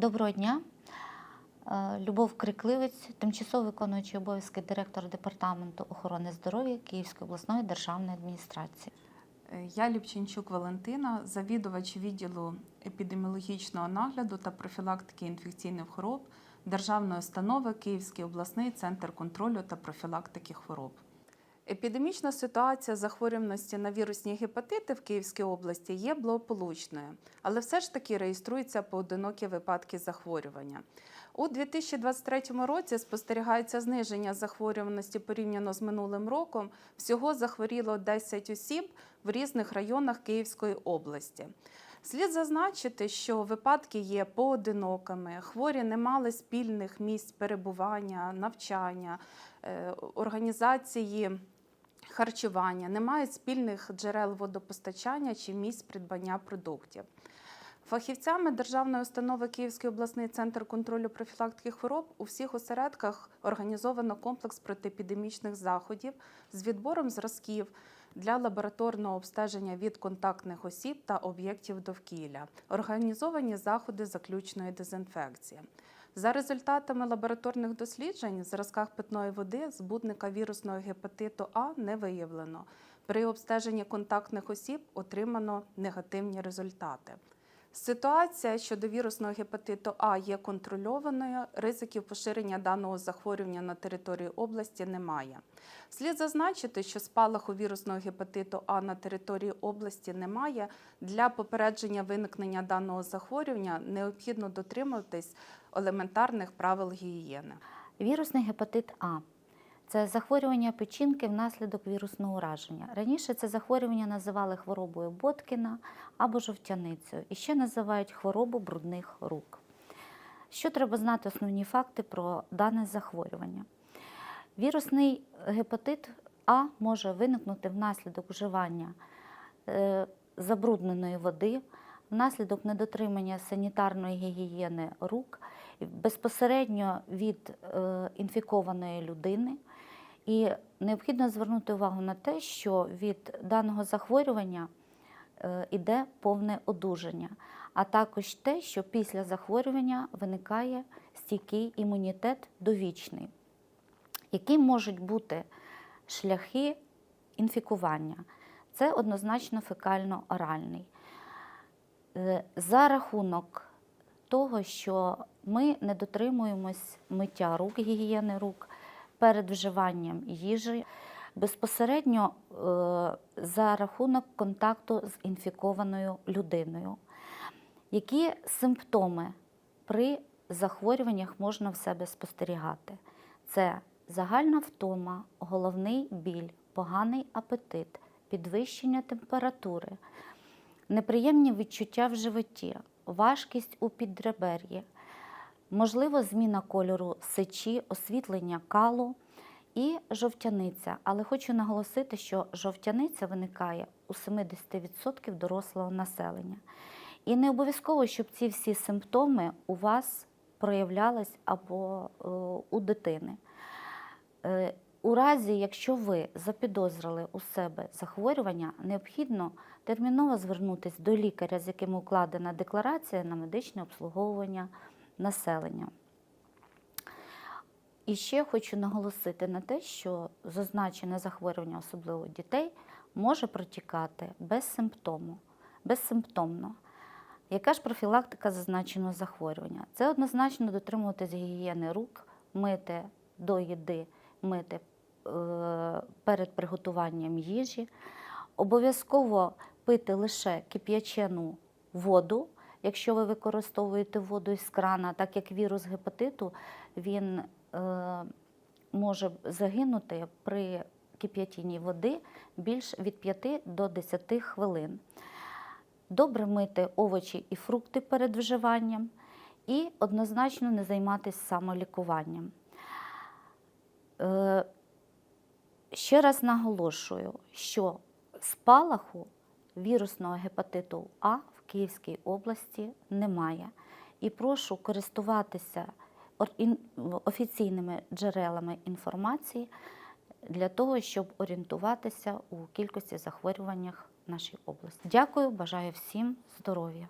Доброго дня. Е, Любов Крикливець, тимчасово виконуючий обов'язки директора департаменту охорони здоров'я Київської обласної державної адміністрації. Е, Я Ліпченчук Валентина, завідувач відділу епідеміологічного нагляду та профілактики інфекційних хвороб Державної установи Київський обласний центр контролю та профілактики хвороб. Епідемічна ситуація захворюваності на вірусні гепатити в Київській області є благополучною, але все ж таки реєструються поодинокі випадки захворювання. У 2023 році спостерігається зниження захворюваності порівняно з минулим роком. Всього захворіло 10 осіб в різних районах Київської області. Слід зазначити, що випадки є поодинокими, хворі не мали спільних місць перебування, навчання, е, організації харчування, не мають спільних джерел водопостачання чи місць придбання продуктів. Фахівцями Державної установи Київський обласний центр контролю профілактики хвороб у всіх осередках організовано комплекс протиепідемічних заходів з відбором зразків для лабораторного обстеження від контактних осіб та об'єктів довкілля, організовані заходи заключної дезінфекції. За результатами лабораторних досліджень в зразках питної води збудника вірусного гепатиту А не виявлено. При обстеженні контактних осіб отримано негативні результати. Ситуація щодо вірусного гепатиту А є контрольованою, ризиків поширення даного захворювання на території області немає. Слід зазначити, що спалаху вірусного гепатиту А на території області немає. Для попередження виникнення даного захворювання необхідно дотримуватись елементарних правил гігієни. Вірусний гепатит А це захворювання печінки внаслідок вірусного ураження. Раніше це захворювання називали хворобою Боткіна або жовтяницею, і ще називають хворобу брудних рук. Що треба знати основні факти про дане захворювання? Вірусний гепатит А може виникнути внаслідок вживання е, забрудненої води, внаслідок недотримання санітарної гігієни рук, безпосередньо від е, інфікованої людини. І необхідно звернути увагу на те, що від даного захворювання е, іде повне одужання, а також те, що після захворювання виникає стійкий імунітет довічний. Які можуть бути шляхи інфікування? Це однозначно фекально-оральний. Е, За рахунок того, що ми не дотримуємось миття рук, гігієни рук перед вживанням їжі, безпосередньо е, за рахунок контакту з інфікованою людиною. Які симптоми при захворюваннях можна в себе спостерігати? Це загальна втома, головний біль, поганий апетит, підвищення температури, неприємні відчуття в животі, важкість у підребер'ї, можливо, зміна кольору сечі, освітлення калу і жовтяниця. Але хочу наголосити, що жовтяниця виникає у 70% дорослого населення. І не обов'язково, щоб ці всі симптоми у вас проявлялись або е, у дитини. Е, у разі, якщо ви запідозрили у себе захворювання, необхідно терміново звернутися до лікаря, з яким укладена декларація на медичне обслуговування населення. І ще хочу наголосити на те, що зазначене захворювання, особливо дітей, може протікати без симптому, безсимптомно. Яка ж профілактика зазначеного захворювання? Це однозначно дотримуватись гігієни рук, мити до їди, мити е, перед приготуванням їжі. Обов'язково пити лише кип'ячену воду, якщо ви використовуєте воду із крана, так як вірус гепатиту він е, може загинути при кип'ятінні води більш від 5 до 10 хвилин. Добре мити овочі і фрукти перед вживанням і однозначно не займатися самолікуванням. Е, Ще раз наголошую, що спалаху вірусного гепатиту А Київській області немає. І прошу користуватися офіційними джерелами інформації для того, щоб орієнтуватися у кількості захворюваннях нашій області. Дякую, бажаю всім здоров'я.